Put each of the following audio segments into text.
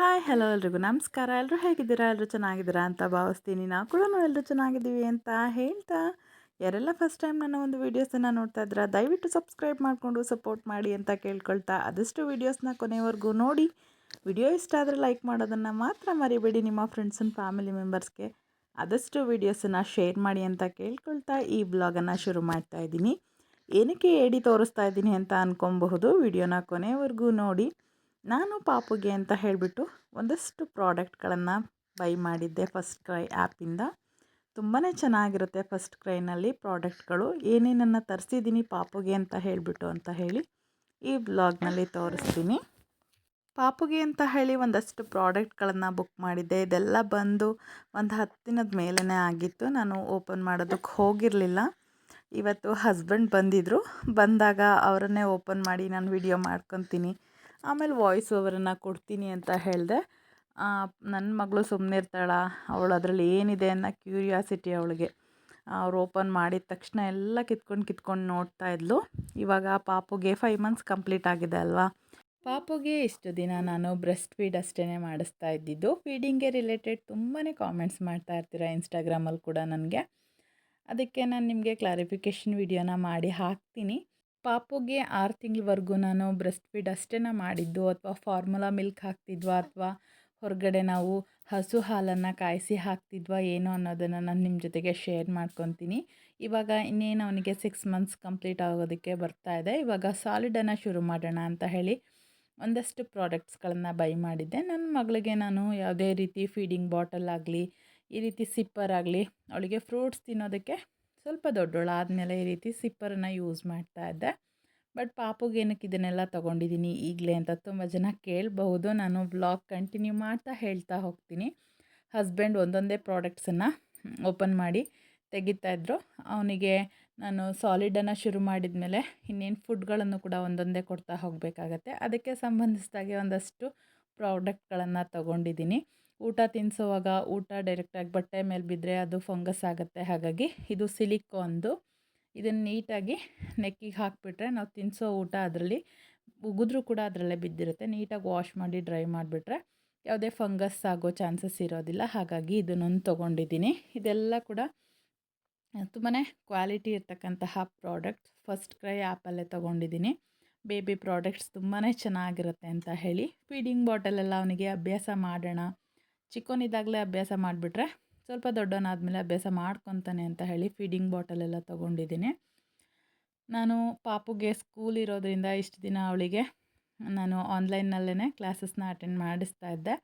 Hi, hello ಎಲ್ರಿಗೂ ನಮಸ್ಕಾರ. ಎಲ್ಲರೂ ಹೇಗಿದ್ದೀರಾ? ಎಲ್ಲರೂ ಚೆನ್ನಾಗಿದ್ದೀರಾ ಅಂತ ಭಾವಿಸ್ತೀನಿ. ನಾವು ಕೂಡ ಎಲ್ಲರೂ ಚೆನ್ನಾಗಿದ್ದೀವಿ ಅಂತ ಹೇಳ್ತಾ, ಯಾರೆಲ್ಲ ಫಸ್ಟ್ ಟೈಮ್ ನನ್ನ ಒಂದು ವೀಡಿಯೋಸನ್ನು ನೋಡ್ತಾ ಇದ್ದೀರಾ, ದಯವಿಟ್ಟು ಸಬ್ಸ್ಕ್ರೈಬ್ ಮಾಡಿಕೊಂಡು ಸಪೋರ್ಟ್ ಮಾಡಿ ಅಂತ ಕೇಳ್ಕೊಳ್ತಾ, ಆದಷ್ಟು ವೀಡಿಯೋಸ್ನ ಕೊನೆವರೆಗೂ ನೋಡಿ ವಿಡಿಯೋ ಇಷ್ಟ ಆದರೆ ಲೈಕ್ ಮಾಡೋದನ್ನು ಮಾತ್ರ ಮರಿಬೇಡಿ ನಿಮ್ಮ ಫ್ರೆಂಡ್ಸ್ ಆ್ಯಂಡ್ ಫ್ಯಾಮಿಲಿ ಮೆಂಬರ್ಸ್ಗೆ ಆದಷ್ಟು ವೀಡಿಯೋಸನ್ನು ಶೇರ್ ಮಾಡಿ ಅಂತ ಕೇಳ್ಕೊಳ್ತಾ, ಈ ಬ್ಲಾಗನ್ನು ಶುರು ಮಾಡ್ತಾ ಇದ್ದೀನಿ. ಏನಕ್ಕೆ ಏಡಿ ತೋರಿಸ್ತಾ ಇದ್ದೀನಿ ಅಂತ ಅಂದ್ಕೊಬಹುದು ವಿಡಿಯೋನ ಕೊನೆವರೆಗೂ ನೋಡಿ. ನಾನು ಪಾಪುಗೆ ಅಂತ ಹೇಳಿಬಿಟ್ಟು ಒಂದಷ್ಟು ಪ್ರಾಡಕ್ಟ್ಗಳನ್ನು ಬೈ ಮಾಡಿದ್ದೆ ಫಸ್ಟ್ ಕ್ರೈ ಆ್ಯಪಿಂದ. ತುಂಬಾ ಚೆನ್ನಾಗಿರುತ್ತೆ ಫಸ್ಟ್ ಕ್ರೈನಲ್ಲಿ ಪ್ರಾಡಕ್ಟ್ಗಳು. ಏನೇನನ್ನು ತರಿಸಿದ್ದೀನಿ ಪಾಪುಗೆ ಅಂತ ಹೇಳಿಬಿಟ್ಟು ಅಂತ ಹೇಳಿ ಈ ಬ್ಲಾಗ್ನಲ್ಲಿ ತೋರಿಸ್ತೀನಿ. ಪಾಪುಗೆ ಅಂತ ಹೇಳಿ ಒಂದಷ್ಟು ಪ್ರಾಡಕ್ಟ್ಗಳನ್ನು ಬುಕ್ ಮಾಡಿದ್ದೆ. ಇದೆಲ್ಲ ಬಂದು ಒಂದು ಹತ್ತು ದಿನದ ಮೇಲೇ ಆಗಿತ್ತು. ನಾನು ಓಪನ್ ಮಾಡೋದಕ್ಕೆ ಹೋಗಿರಲಿಲ್ಲ. ಇವತ್ತು ಹಸ್ಬೆಂಡ್ ಬಂದಿದ್ದರು ಬಂದಾಗ ಅವರನ್ನೇ ಓಪನ್ ಮಾಡಿ ನಾನು ವಿಡಿಯೋ ಮಾಡ್ಕೊತೀನಿ. ಆಮೇಲೆ ವಾಯ್ಸ್ ಓವರನ್ನು ಕೊಡ್ತೀನಿ ಅಂತ ಹೇಳಿದೆ. ನನ್ನ ಮಗಳು ಸುಮ್ಮನೆ ಇರ್ತಾಳ? ಅವಳು ಅದರಲ್ಲಿ ಏನಿದೆ ಅನ್ನೋ ಕ್ಯೂರಿಯಾಸಿಟಿ ಅವಳಿಗೆ. ಅವ್ರು ಓಪನ್ ಮಾಡಿದ ತಕ್ಷಣ ಎಲ್ಲ ಕಿತ್ಕೊಂಡು ಕಿತ್ಕೊಂಡು ನೋಡ್ತಾ ಇದ್ಲು. ಇವಾಗ ಪಾಪುಗೆ ಫೈವ್ ಮಂತ್ಸ್ ಕಂಪ್ಲೀಟ್ ಆಗಿದೆ ಅಲ್ವಾ? ಪಾಪುಗೆ ಇಷ್ಟು ದಿನ ನಾನು ಬ್ರೆಸ್ಟ್ ಫೀಡ್ ಅಷ್ಟೇ ಮಾಡಿಸ್ತಾ ಇದ್ದಿದ್ದು. ಫೀಡಿಂಗ್ಗೆ ರಿಲೇಟೆಡ್ ತುಂಬಾ ಕಾಮೆಂಟ್ಸ್ ಮಾಡ್ತಾ ಇರ್ತೀರ ಇನ್ಸ್ಟಾಗ್ರಾಮಲ್ಲಿ ಕೂಡ ನನಗೆ. ಅದಕ್ಕೆ ನಾನು ನಿಮಗೆ ಕ್ಲಾರಿಫಿಕೇಷನ್ ವಿಡಿಯೋನ ಮಾಡಿ ಹಾಕ್ತೀನಿ. ಪಾಪುಗೆ ಆರು ತಿಂಗಳವರೆಗೂ ನಾನು ಬ್ರೆಸ್ಟ್ ಫೀಡ್ ಅಷ್ಟೇ ಮಾಡಿದ್ದು, ಅಥವಾ ಫಾರ್ಮುಲಾ ಮಿಲ್ಕ್ ಹಾಕ್ತಿದ್ವಾ, ಅಥವಾ ಹೊರಗಡೆ ನಾವು ಹಸು ಹಾಲನ್ನು ಕಾಯಿಸಿ ಹಾಕ್ತಿದ್ವಾ, ಏನೋ ಅನ್ನೋದನ್ನು ನಾನು ನಿಮ್ಮ ಜೊತೆಗೆ ಶೇರ್ ಮಾಡ್ಕೊತೀನಿ. ಇವಾಗ ಇನ್ನೇನು ಅವನಿಗೆ ಸಿಕ್ಸ್ ಮಂತ್ಸ್ ಕಂಪ್ಲೀಟ್ ಆಗೋದಕ್ಕೆ ಬರ್ತಾ ಇದೆ. ಇವಾಗ ಸಾಲಿಡನ್ನು ಶುರು ಮಾಡೋಣ ಅಂತ ಹೇಳಿ ಒಂದಷ್ಟು ಪ್ರಾಡಕ್ಟ್ಸ್ಗಳನ್ನು ಬೈ ಮಾಡಿದ್ದೆ. ನನ್ನ ಮಗಳಿಗೆ ನಾನು ಯಾವುದೇ ರೀತಿ ಫೀಡಿಂಗ್ ಬಾಟಲ್ ಆಗಲಿ, ಈ ರೀತಿ ಸಿಪ್ಪರ್ ಆಗಲಿ, ಅವಳಿಗೆ ಫ್ರೂಟ್ಸ್ ತಿನ್ನೋದಕ್ಕೆ ಸ್ವಲ್ಪ ದೊಡ್ಡೋಳು ಆದಮೇಲೆ ಈ ರೀತಿ ಸಿಪ್ಪರನ್ನು ಯೂಸ್ ಮಾಡ್ತಾ ಇದ್ದೆ. ಬಟ್ ಪಾಪುಗೆ ಏನಕ್ಕೆ ಇದನ್ನೆಲ್ಲ ತೊಗೊಂಡಿದ್ದೀನಿ ಈಗಲೇ ಅಂತ ತುಂಬ ಜನ ಕೇಳಬಹುದು. ನಾನು ಬ್ಲಾಗ್ ಕಂಟಿನ್ಯೂ ಮಾಡ್ತಾ ಹೇಳ್ತಾ ಹೋಗ್ತೀನಿ. ಹಸ್ಬೆಂಡ್ ಒಂದೊಂದೇ ಪ್ರಾಡಕ್ಟ್ಸನ್ನು ಓಪನ್ ಮಾಡಿ ತೆಗಿತಾಯಿದ್ರು ಅವನಿಗೆ ನಾನು ಸಾಲಿಡನ್ನು ಶುರು ಮಾಡಿದ ಮೇಲೆ ಇನ್ನೇನು ಫುಡ್ಗಳನ್ನು ಕೂಡ ಒಂದೊಂದೇ ಕೊಡ್ತಾ ಹೋಗಬೇಕಾಗತ್ತೆ. ಅದಕ್ಕೆ ಸಂಬಂಧಿಸಿದಾಗೆ ಒಂದಷ್ಟು ಪ್ರಾಡಕ್ಟ್ಗಳನ್ನು ತೊಗೊಂಡಿದ್ದೀನಿ. ಊಟ ತಿನ್ನಿಸುವಾಗ ಊಟ ಡೈರೆಕ್ಟಾಗಿ ಬಟ್ಟೆ ಮೇಲೆ ಬಿದ್ದರೆ ಅದು ಫಂಗಸ್ ಆಗುತ್ತೆ. ಹಾಗಾಗಿ ಇದು ಸಿಲಿಕಾನ್ದು ಇದನ್ನು ನೀಟಾಗಿ ನೆಕ್ಕಿಗೆ ಹಾಕಿಬಿಟ್ರೆ ನಾವು ತಿನ್ನಿಸೋ ಊಟ ಅದರಲ್ಲಿ ಉಗಿದ್ರೂ ಕೂಡ ಅದರಲ್ಲೇ ಬಿದ್ದಿರುತ್ತೆ. ನೀಟಾಗಿ ವಾಶ್ ಮಾಡಿ ಡ್ರೈ ಮಾಡಿಬಿಟ್ರೆ ಯಾವುದೇ ಫಂಗಸ್ ಆಗೋ ಚಾನ್ಸಸ್ ಇರೋದಿಲ್ಲ. ಹಾಗಾಗಿ ಇದನ್ನೊಂದು ತೊಗೊಂಡಿದ್ದೀನಿ. ಇದೆಲ್ಲ ಕೂಡ ತುಂಬಾ ಕ್ವಾಲಿಟಿ ಇರ್ತಕ್ಕಂತಹ ಪ್ರಾಡಕ್ಟ್ ಫಸ್ಟ್ ಕ್ರೈ ಆ್ಯಪಲ್ಲೇ ತೊಗೊಂಡಿದ್ದೀನಿ. ಬೇಬಿ ಪ್ರಾಡಕ್ಟ್ಸ್ ತುಂಬಾ ಚೆನ್ನಾಗಿರುತ್ತೆ ಅಂತ ಹೇಳಿ. ಫೀಡಿಂಗ್ ಬಾಟಲೆಲ್ಲ ಅವನಿಗೆ ಅಭ್ಯಾಸ ಮಾಡೋಣ. ಚಿಕ್ಕವನಿದ್ದಾಗಲೇ ಅಭ್ಯಾಸ ಮಾಡಿಬಿಟ್ರೆ ಸ್ವಲ್ಪ ದೊಡ್ಡವನಾದಮೇಲೆ ಅಭ್ಯಾಸ ಮಾಡ್ಕೊತಾನೆ ಅಂತ ಹೇಳಿ ಫೀಡಿಂಗ್ ಬಾಟಲೆಲ್ಲ ತೊಗೊಂಡಿದ್ದೀನಿ. ನಾನು ಪಾಪುಗೆ ಸ್ಕೂಲ್ ಇರೋದರಿಂದ ಇಷ್ಟು ದಿನ ಅವಳಿಗೆ ನಾನು ಆನ್ಲೈನ್ನಲ್ಲೇ ಕ್ಲಾಸಸ್ನ ಅಟೆಂಡ್ ಮಾಡಿಸ್ತಾ ಇದ್ದೆ.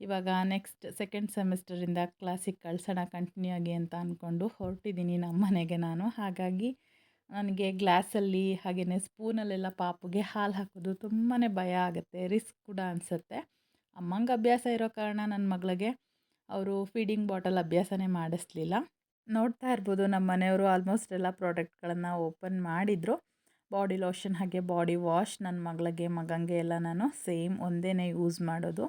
ಇವಾಗ ನೆಕ್ಸ್ಟ್ ಸೆಕೆಂಡ್ ಸೆಮಿಸ್ಟರಿಂದ ಕ್ಲಾಸಿಗೆ ಕಳ್ಸೋಣ, ಕಂಟಿನ್ಯೂ ಆಗಿ ಅಂತ ಅಂದ್ಕೊಂಡು ಹೊರಟಿದ್ದೀನಿ ನಮ್ಮ ಮನೆಗೆ ನಾನು. ಹಾಗಾಗಿ ನನಗೆ ಗ್ಲಾಸಲ್ಲಿ ಹಾಗೆಯೇ ಸ್ಪೂನಲ್ಲೆಲ್ಲ ಪಾಪುಗೆ ಹಾಲು ಹಾಕೋದು ತುಂಬಾ ಭಯ ಆಗುತ್ತೆ, ರಿಸ್ಕ್ ಕೂಡ ಅನಿಸುತ್ತೆ. ಅಮ್ಮಂಗೆ ಅಭ್ಯಾಸ ಇರೋ ಕಾರಣ ನನ್ನ ಮಗಳಿಗೆ ಅವರು ಫೀಡಿಂಗ್ ಬಾಟಲ್ ಅಭ್ಯಾಸನೇ ಮಾಡಿಸ್ಲಿಲ್ಲ. ನೋಡ್ತಾ ಇರ್ಬೋದು ನಮ್ಮ ಮನೆಯವರು ಆಲ್ಮೋಸ್ಟ್ ಎಲ್ಲ ಪ್ರಾಡಕ್ಟ್ಗಳನ್ನು ಓಪನ್ ಮಾಡಿದರು. ಬಾಡಿ ಲೋಷನ್ ಹಾಗೆ ಬಾಡಿ ವಾಶ್ ನನ್ನ ಮಗಳಿಗೆ, ಮಗಂಗೆ ಎಲ್ಲ ನಾನು ಸೇಮ್ ಒಂದೇ ಯೂಸ್ ಮಾಡೋದು.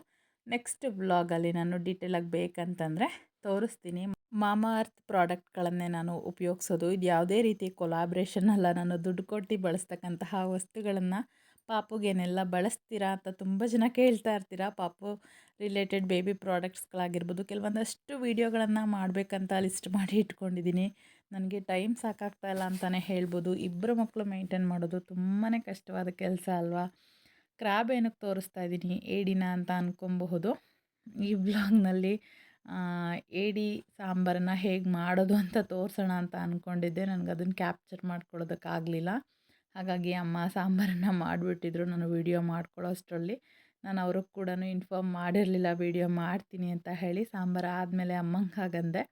ನೆಕ್ಸ್ಟ್ ಬ್ಲಾಗಲ್ಲಿ ನಾನು ಡೀಟೇಲಾಗಿ ಬೇಕಂತಂದರೆ ತೋರಿಸ್ತೀನಿ. ಮಾಮಾ ಅರ್ತ್ ಪ್ರಾಡಕ್ಟ್ಗಳನ್ನೇ ನಾನು ಉಪಯೋಗಿಸೋದು. ಇದು ಯಾವುದೇ ರೀತಿ ಕೊಲಾಬ್ರೇಷನ್ ಅಲ್ಲ, ನಾನು ದುಡ್ಡು ಕೊಟ್ಟು ಬಳಸ್ತಕ್ಕಂತಹ ವಸ್ತುಗಳನ್ನು ಪಾಪುಗೇನೆಲ್ಲ ಬಳಸ್ತೀರಾ ಅಂತ ತುಂಬ ಜನ ಕೇಳ್ತಾ ಇರ್ತೀರಾ. ಪಾಪು ರಿಲೇಟೆಡ್ ಬೇಬಿ ಪ್ರಾಡಕ್ಟ್ಸ್ಗಳಾಗಿರ್ಬೋದು ಕೆಲವೊಂದಷ್ಟು ವೀಡಿಯೋಗಳನ್ನು ಮಾಡಬೇಕಂತ ಲಿಸ್ಟ್ ಮಾಡಿ ಇಟ್ಕೊಂಡಿದ್ದೀನಿ. ನನಗೆ ಟೈಮ್ ಸಾಕಾಗ್ತಾ ಇಲ್ಲ ಅಂತಲೇ ಹೇಳ್ಬೋದು. ಇಬ್ಬರು ಮಕ್ಕಳು ಮೇಂಟೈನ್ ಮಾಡೋದು ತುಂಬಾ ಕಷ್ಟವಾದ ಕೆಲಸ ಅಲ್ವಾ? ಕ್ರಾಬ್ ಏನಕ್ಕೆ ತೋರಿಸ್ತಾ ಇದ್ದೀನಿ? ಏಡಿನ ಅಂತ ಅಂದ್ಕೊಬಹುದು ಈ ಬ್ಲಾಗ್ನಲ್ಲಿ ಏಡಿ ಸಾಂಬಾರನ್ನ ಹೇಗೆ ಮಾಡೋದು ಅಂತ ತೋರಿಸೋಣ ಅಂತ ಅಂದ್ಕೊಂಡಿದ್ದೆ ನನಗೆ ಅದನ್ನು ಕ್ಯಾಪ್ಚರ್ ಮಾಡ್ಕೊಳ್ಳೋದಕ್ಕಾಗಲಿಲ್ಲ. ಹಾಗಾಗಿ ಅಮ್ಮ ಸಾಂಬಾರನ್ನು ಮಾಡಿಬಿಟ್ಟಿದ್ರು ನಾನು ವೀಡಿಯೋ ಮಾಡ್ಕೊಳ್ಳೋ ಅಷ್ಟರಲ್ಲಿ. ನಾನು ಅವ್ರಿಗೆ ಕೂಡ ಇನ್ಫಾರ್ಮ್ ಮಾಡಿರಲಿಲ್ಲ ವೀಡಿಯೋ ಮಾಡ್ತೀನಿ ಅಂತ ಹೇಳಿ ಸಾಂಬಾರು ಆದಮೇಲೆ ಅಮ್ಮಂಗೆ ಹಾಗಂದೆ.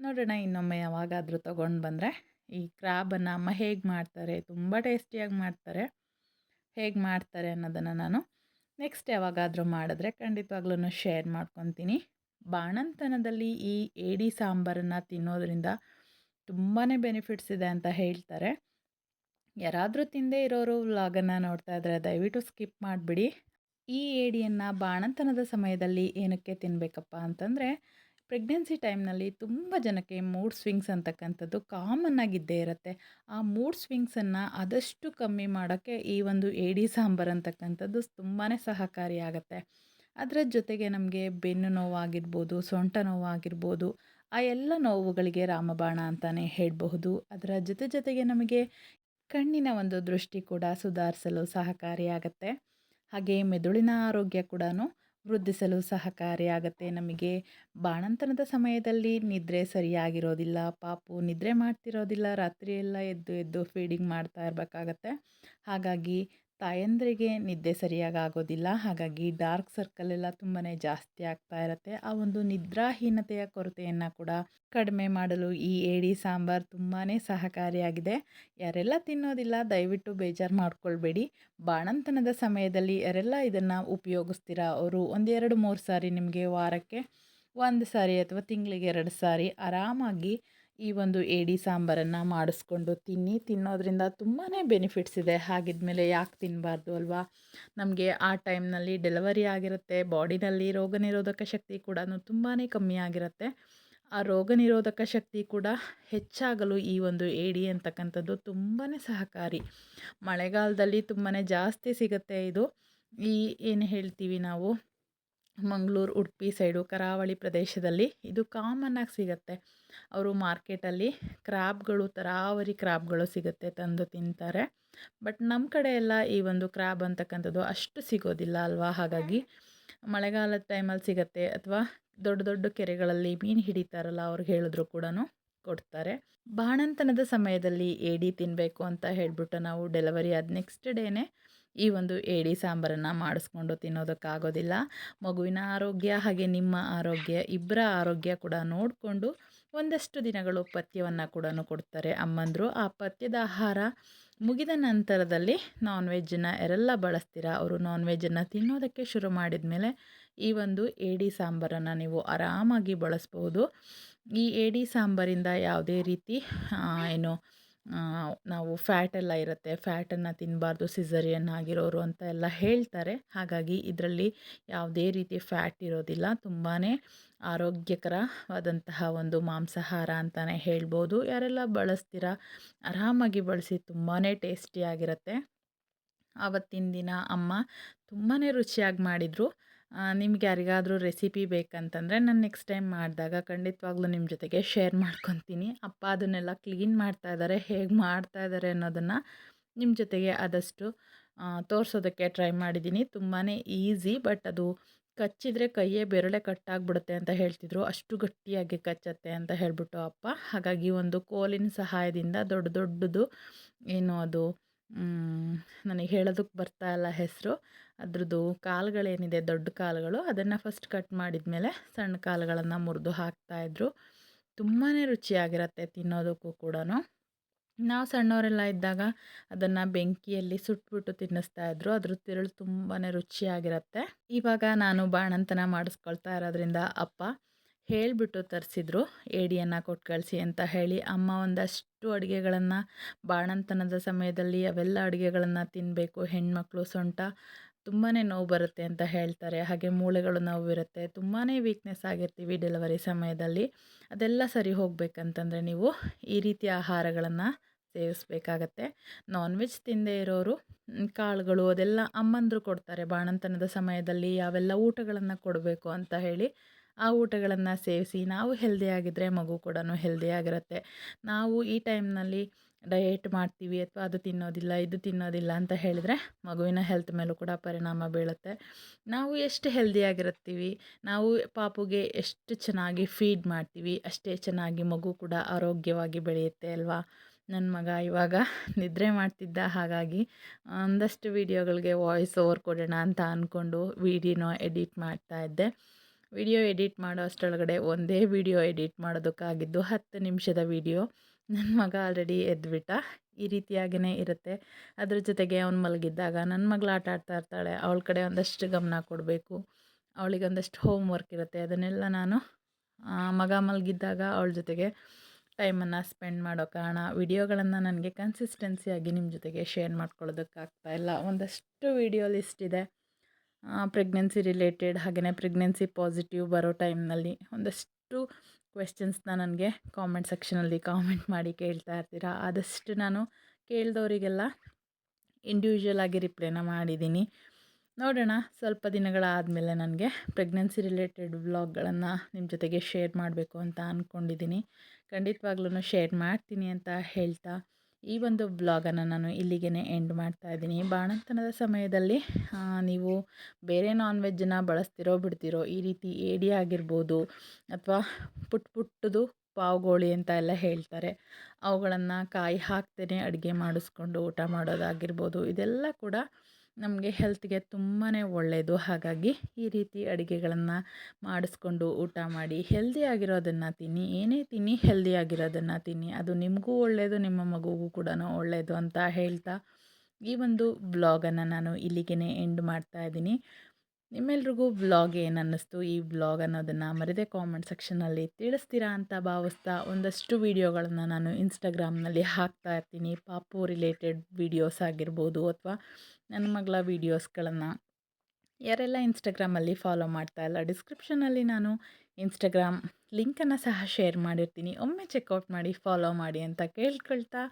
ನೋಡೋಣ ಇನ್ನೊಮ್ಮೆ ಯಾವಾಗಾದರೂ ತೊಗೊಂಡು ಬಂದರೆ. ಈ ಕ್ರಾಬನ್ನು ಅಮ್ಮ ಹೇಗೆ ಮಾಡ್ತಾರೆ? ತುಂಬ ಟೇಸ್ಟಿಯಾಗಿ ಮಾಡ್ತಾರೆ. ಹೇಗೆ ಮಾಡ್ತಾರೆ ಅನ್ನೋದನ್ನು ನಾನು ನೆಕ್ಸ್ಟ್ ಯಾವಾಗಾದರೂ ಮಾಡಿದ್ರೆ ಖಂಡಿತವಾಗ್ಲೂ ಶೇರ್ ಮಾಡ್ಕೊತೀನಿ. ಬಾಣಂತನದಲ್ಲಿ ಈ ಏಡಿ ಸಾಂಬಾರನ್ನು ತಿನ್ನೋದ್ರಿಂದ ತುಂಬಾ ಬೆನಿಫಿಟ್ಸ್ ಇದೆ ಅಂತ ಹೇಳ್ತಾರೆ. ಯಾರಾದರೂ ತಿಂದೇ ಇರೋರು ವ್ಲಾಗನ್ನು ನೋಡ್ತಾ ಇದ್ದರೆ ದಯವಿಟ್ಟು ಸ್ಕಿಪ್ ಮಾಡಿಬಿಡಿ. ಈ ಏಡಿಯನ್ನು ಬಾಣಂತನದ ಸಮಯದಲ್ಲಿ ಏನಕ್ಕೆ ತಿನ್ನಬೇಕಪ್ಪ ಅಂತಂದರೆ, ಪ್ರೆಗ್ನೆನ್ಸಿ ಟೈಮ್ನಲ್ಲಿ ತುಂಬ ಜನಕ್ಕೆ ಮೂಡ್ ಸ್ವಿಂಗ್ಸ್ ಅಂತಕ್ಕಂಥದ್ದು ಕಾಮನ್ ಆಗಿದ್ದೇ ಇರುತ್ತೆ. ಆ ಮೂಡ್ ಸ್ವಿಂಗ್ಸನ್ನು ಆದಷ್ಟು ಕಮ್ಮಿ ಮಾಡೋಕ್ಕೆ ಈ ಒಂದು ಏಡಿ ಸಾಂಬಾರು ಅಂತಕ್ಕಂಥದ್ದು ತುಂಬಾ ಸಹಕಾರಿಯಾಗತ್ತೆ ಅದರ ಜೊತೆಗೆ ನಮಗೆ ಬೆನ್ನು ನೋವಾಗಿರ್ಬೋದು, ಸೊಂಟ ನೋವಾಗಿರ್ಬೋದು, ಆ ಎಲ್ಲ ನೋವುಗಳಿಗೆ ರಾಮಬಾಣ ಅಂತಲೇ ಹೇಳಬಹುದು. ಅದರ ಜೊತೆ ಜೊತೆಗೆ ನಮಗೆ ಕಣ್ಣಿನ ಒಂದು ದೃಷ್ಟಿ ಕೂಡ ಸುಧಾರಿಸಲು ಸಹಕಾರಿಯಾಗತ್ತೆ. ಹಾಗೆ ಮೆದುಳಿನ ಆರೋಗ್ಯ ಕೂಡ ವೃದ್ಧಿಸಲು ಸಹಕಾರಿಯಾಗತ್ತೆ. ನಮಗೆ ಬಾಣಂತನದ ಸಮಯದಲ್ಲಿ ನಿದ್ರೆ ಸರಿಯಾಗಿರೋದಿಲ್ಲ, ಪಾಪು ನಿದ್ರೆ ಮಾಡ್ತಿರೋದಿಲ್ಲ, ರಾತ್ರಿಯೆಲ್ಲ ಎದ್ದು ಎದ್ದು ಫೀಡಿಂಗ್ ಮಾಡ್ತಾ ಇರಬೇಕಾಗತ್ತೆ. ಹಾಗಾಗಿ ತಾಯಂದ್ರಿಗೆ ನಿದ್ದೆ ಸರಿಯಾಗಿ ಆಗೋದಿಲ್ಲ. ಹಾಗಾಗಿ ಡಾರ್ಕ್ ಸರ್ಕಲ್ ಎಲ್ಲ ತುಂಬಾ ಜಾಸ್ತಿ ಆಗ್ತಾ ಇರುತ್ತೆ. ಆ ಒಂದು ನಿದ್ರಾಹೀನತೆಯ ಕೊರತೆಯನ್ನು ಕೂಡ ಕಡಿಮೆ ಮಾಡಲು ಈ ಏಡಿ ಸಾಂಬಾರು ತುಂಬಾ ಸಹಕಾರಿಯಾಗಿದೆ. ಯಾರೆಲ್ಲ ತಿನ್ನೋದಿಲ್ಲ, ದಯವಿಟ್ಟು ಬೇಜಾರು ಮಾಡ್ಕೊಳ್ಬೇಡಿ. ಬಾಣಂತನದ ಸಮಯದಲ್ಲಿ ಯಾರೆಲ್ಲ ಇದನ್ನು ಉಪಯೋಗಿಸ್ತೀರಾ? ಅವರು ಒಂದೆರಡು ಮೂರು ಸಾರಿ ನಿಮಗೆ ವಾರಕ್ಕೆ ಒಂದು ಸಾರಿ ಅಥವಾ ತಿಂಗಳಿಗೆ ಎರಡು ಸಾರಿ ಆರಾಮಾಗಿ ಈ ಒಂದು ಏಡಿ ಸಾಂಬಾರನ್ನು ಮಾಡಿಸ್ಕೊಂಡು ತಿನ್ನಿ. ತಿನ್ನೋದ್ರಿಂದ ತುಂಬಾ ಬೆನಿಫಿಟ್ಸ್ ಇದೆ. ಹಾಗಿದ್ಮೇಲೆ ಯಾಕೆ ತಿನ್ನಬಾರ್ದು ಅಲ್ವಾ? ನಮಗೆ ಆ ಟೈಮ್ನಲ್ಲಿ ಡೆಲಿವರಿ ಆಗಿರುತ್ತೆ. ಬಾಡಿನಲ್ಲಿ ರೋಗ ನಿರೋಧಕ ಶಕ್ತಿ ಕೂಡ ತುಂಬಾ ಕಮ್ಮಿ ಆಗಿರುತ್ತೆ. ಆ ರೋಗ ನಿರೋಧಕ ಶಕ್ತಿ ಕೂಡ ಹೆಚ್ಚಾಗಲು ಈ ಒಂದು ಏಡಿ ಅಂತಕ್ಕಂಥದ್ದು ತುಂಬಾ ಸಹಕಾರಿ. ಮಳೆಗಾಲದಲ್ಲಿ ತುಂಬಾ ಜಾಸ್ತಿ ಸಿಗುತ್ತೆ ಇದು. ಈ ಏನು ಹೇಳ್ತೀವಿ ನಾವು? ಮಂಗಳೂರು, ಉಡುಪಿ ಸೈಡು, ಕರಾವಳಿ ಪ್ರದೇಶದಲ್ಲಿ ಇದು ಕಾಮನ್ನಾಗಿ ಸಿಗುತ್ತೆ. ಅವರು ಮಾರ್ಕೆಟಲ್ಲಿ ಕ್ರ್ಯಾಬ್ಗಳು ತರಾವರಿ ಕ್ರ್ಯಾಬ್ಗಳು ಸಿಗುತ್ತೆ ತಂದು ತಿಂತಾರೆ. ಬಟ್ ನಮ್ಮ ಕಡೆ ಎಲ್ಲ ಈ ಒಂದು ಕ್ರ್ಯಾಬ್ ಅಂತಕ್ಕಂಥದ್ದು ಅಷ್ಟು ಸಿಗೋದಿಲ್ಲ ಅಲ್ವಾ? ಹಾಗಾಗಿ ಮಳೆಗಾಲದ ಟೈಮಲ್ಲಿ ಸಿಗುತ್ತೆ ಅಥವಾ ದೊಡ್ಡ ದೊಡ್ಡ ಕೆರೆಗಳಲ್ಲಿ ಮೀನು ಹಿಡಿತಾರಲ್ಲ ಅವ್ರಿಗೆ ಹೇಳಿದ್ರು ಕೂಡ ಕೊಡ್ತಾರೆ. ಬಾಣಂತನದ ಸಮಯದಲ್ಲಿ ಏಡಿ ತಿನ್ನಬೇಕು ಅಂತ ಹೇಳಿಬಿಟ್ಟು ನಾವು ಡೆಲಿವರಿ ಆದ ನೆಕ್ಸ್ಟ್ ಡೇನೇ ಈ ಒಂದು ಏಡಿ ಸಾಂಬಾರನ್ನು ಮಾಡಿಸ್ಕೊಂಡು ತಿನ್ನೋದಕ್ಕಾಗೋದಿಲ್ಲ. ಮಗುವಿನ ಆರೋಗ್ಯ ಹಾಗೆ ನಿಮ್ಮ ಆರೋಗ್ಯ ಇಬ್ಬರ ಆರೋಗ್ಯ ಕೂಡ ನೋಡಿಕೊಂಡು ಒಂದಷ್ಟು ದಿನಗಳು ಪಥ್ಯವನ್ನು ಕೂಡ ಕೊಡ್ತಾರೆ ಅಮ್ಮಂದರು. ಆ ಪಥ್ಯದ ಆಹಾರ ಮುಗಿದ ನಂತರದಲ್ಲಿ ನಾನ್ ವೆಜ್ಜನ್ನು ಎರೆಲ್ಲ ಬಳಸ್ತೀರಾ, ಅವರು ನಾನ್ ವೆಜ್ಜನ್ನು ತಿನ್ನೋದಕ್ಕೆ ಶುರು ಮಾಡಿದ ಮೇಲೆ ಈ ಒಂದು ಏಡಿ ಸಾಂಬಾರನ್ನು ನೀವು ಆರಾಮಾಗಿ ಬಳಸ್ಬೋದು. ಈ ಏಡಿ ಸಾಂಬಾರಿಂದ ಯಾವುದೇ ರೀತಿ ಏನು ನಾವು ಫ್ಯಾಟ್ ಎಲ್ಲ ಇರುತ್ತೆ. ಫ್ಯಾಟನ್ನು ತಿನ್ನಬಾರ್ದು ಸಿಝರಿಯನ್ ಆಗಿರೋರು ಅಂತ ಎಲ್ಲ ಹೇಳ್ತಾರೆ. ಹಾಗಾಗಿ ಇದರಲ್ಲಿ ಯಾವುದೇ ರೀತಿ ಫ್ಯಾಟ್ ಇರೋದಿಲ್ಲ. ತುಂಬಾ ಆರೋಗ್ಯಕರವಾದಂತಹ ಒಂದು ಮಾಂಸಾಹಾರ ಅಂತಲೇ ಹೇಳ್ಬೋದು. ಯಾರೆಲ್ಲ ಬಳಸ್ತೀರಾ, ಆರಾಮಾಗಿ ಬಳಸಿ ತುಂಬಾ ಟೇಸ್ಟಿಯಾಗಿರುತ್ತೆ. ಆವತ್ತಿನ ದಿನ ಅಮ್ಮ ತುಂಬಾ ರುಚಿಯಾಗಿ ಮಾಡಿದರು. ನಿಮ್ಗೆ ಯಾರಿಗಾದರೂ ರೆಸಿಪಿ ಬೇಕಂತಂದರೆ ನಾನು ನೆಕ್ಸ್ಟ್ ಟೈಮ್ ಮಾಡಿದಾಗ ಖಂಡಿತವಾಗ್ಲೂ ನಿಮ್ಮ ಜೊತೆಗೆ ಶೇರ್ ಮಾಡ್ಕೊತೀನಿ. ಅಪ್ಪ ಅದನ್ನೆಲ್ಲ ಕ್ಲೀನ್ ಮಾಡ್ತಾ ಇದ್ದಾರೆ ಹೇಗೆ ಮಾಡ್ತಾ ಇದ್ದಾರೆ ಅನ್ನೋದನ್ನು ನಿಮ್ಮ ಜೊತೆಗೆ ಆದಷ್ಟು ತೋರಿಸೋದಕ್ಕೆ ಟ್ರೈ ಮಾಡಿದ್ದೀನಿ ತುಂಬಾ ಈಸಿ ಬಟ್ ಅದು ಕಚ್ಚಿದರೆ ಕೈಯೇ ಬೆರಳೆ ಕಟ್ಟಾಗ್ಬಿಡುತ್ತೆ ಅಂತ ಹೇಳ್ತಿದ್ರು. ಅಷ್ಟು ಗಟ್ಟಿಯಾಗಿ ಕಚ್ಚತ್ತೆ ಅಂತ ಹೇಳಿಬಿಟ್ಟು ಅಪ್ಪ. ಹಾಗಾಗಿ ಒಂದು ಕೋಲಿನ ಸಹಾಯದಿಂದ ದೊಡ್ಡ ದೊಡ್ಡದು ಏನು ಅದು ನನಗೆ ಹೇಳೋದಕ್ಕೆ ಬರ್ತಾ ಇಲ್ಲ ಹೆಸರು. ಅದ್ರದ್ದು ಕಾಲುಗಳೇನಿದೆ, ದೊಡ್ಡ ಕಾಲುಗಳು, ಅದನ್ನು ಫಸ್ಟ್ ಕಟ್ ಮಾಡಿದ ಮೇಲೆ ಸಣ್ಣ ಕಾಲುಗಳನ್ನು ಮುರಿದು ಹಾಕ್ತಾಯಿದ್ರು ತುಂಬಾ ರುಚಿಯಾಗಿರುತ್ತೆ ತಿನ್ನೋದಕ್ಕೂ ಕೂಡ ನಾವು ಸಣ್ಣವರೆಲ್ಲ ಇದ್ದಾಗ ಅದನ್ನು ಬೆಂಕಿಯಲ್ಲಿ ಸುಟ್ಬಿಟ್ಟು ತಿನ್ನಿಸ್ತಾ ಇದ್ರು. ಅದ್ರ ತಿರುಳು ತುಂಬಾ ರುಚಿಯಾಗಿರುತ್ತೆ. ಇವಾಗ ನಾನು ಬಾಣಂತನ ಮಾಡಿಸ್ಕೊಳ್ತಾ ಇರೋದ್ರಿಂದ ಅಪ್ಪ ಹೇಳಿಬಿಟ್ಟು ತರಿಸಿದ್ರು, ಏಡಿಯನ್ನು ಕೊಟ್ಟು ಕಳಿಸಿ ಅಂತ ಹೇಳಿ ಅಮ್ಮ ಒಂದಷ್ಟು ಅಡುಗೆಗಳನ್ನು, ಬಾಣಂತನದ ಸಮಯದಲ್ಲಿ ಅವೆಲ್ಲ ಅಡುಗೆಗಳನ್ನು ತಿನ್ನಬೇಕು ಹೆಣ್ಮಕ್ಳು ಸೊಂಟ ತುಂಬಾ ನೋವು ಬರುತ್ತೆ ಅಂತ ಹೇಳ್ತಾರೆ. ಹಾಗೆ ಮೂಳೆಗಳು ನೋವಿರುತ್ತೆ. ತುಂಬಾ ವೀಕ್ನೆಸ್ ಆಗಿರ್ತೀವಿ ಡೆಲಿವರಿ ಸಮಯದಲ್ಲಿ. ಅದೆಲ್ಲ ಸರಿ ಹೋಗಬೇಕಂತಂದರೆ ನೀವು ಈ ರೀತಿಯ ಆಹಾರಗಳನ್ನು ಸೇವಿಸಬೇಕಾಗತ್ತೆ. ನಾನ್ ವೆಜ್ ತಿಂದೇ ಇರೋರು ಕಾಳುಗಳು ಅದೆಲ್ಲ ಅಮ್ಮಂದರು ಕೊಡ್ತಾರೆ. ಬಾಣಂತನದ ಸಮಯದಲ್ಲಿ ಯಾವೆಲ್ಲ ಊಟಗಳನ್ನು ಕೊಡಬೇಕು ಅಂತ ಹೇಳಿ ಆ ಊಟಗಳನ್ನು ಸೇವಿಸಿ, ನಾವು ಹೆಲ್ದಿಯಾಗಿದ್ದರೆ ಮಗು ಕೂಡ ಹೆಲ್ದಿಯಾಗಿರುತ್ತೆ ನಾವು ಈ ಟೈಮ್ನಲ್ಲಿ ಡಯೆಟ್ ಮಾಡ್ತೀವಿ ಅಥವಾ ಅದು ತಿನ್ನೋದಿಲ್ಲ, ಇದು ತಿನ್ನೋದಿಲ್ಲ ಅಂತ ಹೇಳಿದರೆ ಮಗುವಿನ ಹೆಲ್ತ್ ಮೇಲೂ ಕೂಡ ಪರಿಣಾಮ ಬೀಳುತ್ತೆ. ನಾವು ಎಷ್ಟು ಹೆಲ್ದಿಯಾಗಿರುತ್ತೀವಿ ನಾವು ಪಾಪುಗೆ ಎಷ್ಟು ಚೆನ್ನಾಗಿ ಫೀಡ್ ಮಾಡ್ತೀವಿ, ಅಷ್ಟೇ ಚೆನ್ನಾಗಿ ಮಗು ಕೂಡ ಆರೋಗ್ಯವಾಗಿ ಬೆಳೆಯುತ್ತೆ ಅಲ್ವಾ? ನನ್ನ ಮಗ ಇವಾಗ ನಿದ್ರೆ ಮಾಡ್ತಿದ್ದ ಹಾಗಾಗಿ ಒಂದಷ್ಟು ವೀಡಿಯೋಗಳಿಗೆ ವಾಯ್ಸ್ ಓವರ್ ಕೊಡೋಣ ಅಂತ ಅಂದ್ಕೊಂಡು ವೀಡಿಯೋನ ಎಡಿಟ್ ಮಾಡ್ತಾ ಇದ್ದೆ. ವಿಡಿಯೋ ಎಡಿಟ್ ಮಾಡೋ ಅಷ್ಟರೊಳಗಡೆ ಒಂದೇ ವಿಡಿಯೋ ಎಡಿಟ್ ಮಾಡೋದಕ್ಕಾಗಿದ್ದು ಹತ್ತು ನಿಮಿಷದ ವಿಡಿಯೋ ನನ್ನ ಮಗ ಆಲ್ರೆಡಿ ಎದ್ಬಿಟ್ಟ. ಈ ರೀತಿಯಾಗಿಯೇ ಇರುತ್ತೆ. ಅದ್ರ ಜೊತೆಗೆ ಅವ್ನು ಮಲಗಿದ್ದಾಗ ನನ್ನ ಮಗಳು ಆಟ ಆಡ್ತಾ ಇರ್ತಾಳೆ. ಅವಳ ಕಡೆ ಒಂದಷ್ಟು ಗಮನ ಕೊಡಬೇಕು. ಅವಳಿಗೆ ಒಂದಷ್ಟು ಹೋಮ್ ವರ್ಕ್ ಇರುತ್ತೆ. ಅದನ್ನೆಲ್ಲ ನಾನು ಮಗ ಮಲಗಿದ್ದಾಗ ಅವಳ ಜೊತೆಗೆ ಟೈಮನ್ನು ಸ್ಪೆಂಡ್ ಮಾಡೋ ಕಾರಣ ವಿಡಿಯೋಗಳನ್ನು ನನಗೆ ಕನ್ಸಿಸ್ಟೆನ್ಸಿಯಾಗಿ ನಿಮ್ಮ ಜೊತೆಗೆ ಶೇರ್ ಮಾಡ್ಕೊಳ್ಳೋದಕ್ಕಾಗ್ತಾ ಇಲ್ಲ. ಒಂದಷ್ಟು ವಿಡಿಯೋ ಲಿಸ್ಟ್ ಇದೆ. ಪ್ರೆಗ್ನೆನ್ಸಿ ರಿಲೇಟೆಡ್ ಹಾಗೆಯೇ ಪ್ರೆಗ್ನೆನ್ಸಿ ಪಾಸಿಟಿವ್ ಬರೋ ಟೈಮ್ನಲ್ಲಿ ಒಂದಷ್ಟು ಕ್ವೆಶ್ಚನ್ಸ್ನ ನನಗೆ ಕಾಮೆಂಟ್ ಸೆಕ್ಷನಲ್ಲಿ ಕಾಮೆಂಟ್ ಮಾಡಿ ಕೇಳ್ತಾ ಇರ್ತೀರಾ. ಆದಷ್ಟು ನಾನು ಕೇಳಿದವರಿಗೆಲ್ಲ ಇಂಡಿವಿಜುವಲ್ ಆಗಿ ರಿಪ್ಲೈನ ಮಾಡಿದ್ದೀನಿ. ನೋಡೋಣ, ಸ್ವಲ್ಪ ದಿನಗಳಾದಮೇಲೆ ನನಗೆ ಪ್ರೆಗ್ನೆನ್ಸಿ ರಿಲೇಟೆಡ್ ವ್ಲಾಗ್ಗಳನ್ನು ನಿಮ್ಮ ಜೊತೆಗೆ ಶೇರ್ ಮಾಡಬೇಕು ಅಂತ ಅಂದ್ಕೊಂಡಿದ್ದೀನಿ ಖಂಡಿತವಾಗ್ಲೂ ಶೇರ್ ಮಾಡ್ತೀನಿ ಅಂತ ಹೇಳ್ತಾ ಈ ಒಂದು ಬ್ಲಾಗನ್ನು ನಾನು ಇಲ್ಲಿಗೆ ಎಂಡ್ ಮಾಡ್ತಾ ಇದ್ದೀನಿ. ಬಾಣಂತನದ ಸಮಯದಲ್ಲಿ ನೀವು ಬೇರೆ ನಾನ್ ವೆಜ್ಜನ್ನ ಬಳಸ್ತಿರೋ ಬಿಡ್ತಿರೋ ಈ ರೀತಿ ಏಡಿ ಆಗಿರ್ಬೋದು ಅಥವಾ ಪುಟ್ ಪುಟ್ಟದು ಪಾವುಗೋಳಿ ಅಂತ ಎಲ್ಲ ಹೇಳ್ತಾರೆ. ಅವುಗಳನ್ನು ಕಾಯಿ ಹಾಕ್ತೇನೆ, ಅಡುಗೆ ಮಾಡಿಸ್ಕೊಂಡು ಊಟ ಮಾಡೋದಾಗಿರ್ಬೋದು. ಇದೆಲ್ಲ ಕೂಡ ನಮಗೆ ಹೆಲ್ತ್ಗೆ ತುಂಬಾ ಒಳ್ಳೆಯದು ಹಾಗಾಗಿ ಈ ರೀತಿ ಅಡುಗೆಗಳನ್ನು ಮಾಡಿಸ್ಕೊಂಡು ಊಟ ಮಾಡಿ ಹೆಲ್ದಿ ಆಗಿರೋದನ್ನು ತಿನ್ನಿ, ಏನೇ ತಿನ್ನಿ ಹೆಲ್ದಿ ಆಗಿರೋದನ್ನು ತಿನ್ನಿ, ಅದು ನಿಮಗೂ ಒಳ್ಳೆಯದು ನಿಮ್ಮ ಮಗುಗೂ ಕೂಡ ಒಳ್ಳೆಯದು ಅಂತ ಹೇಳ್ತಾ ಈ ಒಂದು ಬ್ಲಾಗನ್ನು ನಾನು ಇಲ್ಲಿಗೆ ಎಂಡ್ ಮಾಡ್ತಾ ಇದ್ದೀನಿ. ನಿಮ್ಮೆಲ್ರಿಗೂ ಬ್ಲಾಗ್ ಏನು ಅನ್ನಿಸ್ತು, ಈ ಬ್ಲಾಗ್ ಅನ್ನೋದನ್ನು ಮರದೇ ಕಾಮೆಂಟ್ ಸೆಕ್ಷನಲ್ಲಿ ತಿಳಿಸ್ತೀರಾ ಅಂತ ಭಾವಿಸ್ತಾ ಒಂದಷ್ಟು ವೀಡಿಯೋಗಳನ್ನು ನಾನು ಇನ್ಸ್ಟಾಗ್ರಾಮ್ನಲ್ಲಿ ಹಾಕ್ತಾ ಇರ್ತೀನಿ. ಪಾಪು ರಿಲೇಟೆಡ್ ವೀಡಿಯೋಸ್ ಆಗಿರ್ಬೋದು ಅಥವಾ ನನ್ನ ಮಗಳ ವೀಡಿಯೋಸ್ಗಳನ್ನು ಯಾರೆಲ್ಲ ಇನ್ಸ್ಟಾಗ್ರಾಮಲ್ಲಿ ಫಾಲೋ ಮಾಡ್ತಾ ಇಲ್ಲ, ಡಿಸ್ಕ್ರಿಪ್ಷನಲ್ಲಿ ನಾನು ಇನ್ಸ್ಟಾಗ್ರಾಮ್ ಲಿಂಕನ್ನು ಸಹ ಶೇರ್ ಮಾಡಿರ್ತೀನಿ. ಒಮ್ಮೆ ಚೆಕ್ಔಟ್ ಮಾಡಿ ಫಾಲೋ ಮಾಡಿ ಅಂತ ಕೇಳ್ಕೊಳ್ತಾ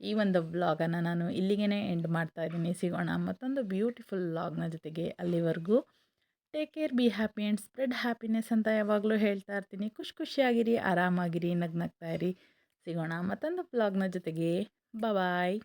ಈ ಒಂದು ವ್ಲಾಗನ್ನು ನಾನು ಇಲ್ಲಿಗೆ ಎಂಡ್ ಮಾಡ್ತಾ ಇದ್ದೀನಿ. ಸಿಗೋಣ ಮತ್ತೊಂದು ಬ್ಯೂಟಿಫುಲ್ ವ್ಲಾಗ್ನ ಜೊತೆಗೆ ಅಲ್ಲಿವರೆಗೂ. Take care, be happy and spread happiness ಅಂತ ಯಾವಾಗಲೂ ಹೇಳ್ತಾ ಇರ್ತೀನಿ. ಖುಷಿ ಖುಷಿಯಾಗಿರಿ, ಆರಾಮಾಗಿರಿ, ನಗ್ನಗ್ತಾ ಇರಿ. ಸಿಗೋಣ ಮತ್ತೊಂದು ವ್ಲಾಗ್ನ ಜೊತೆಗೆ. ಬಾಯ್.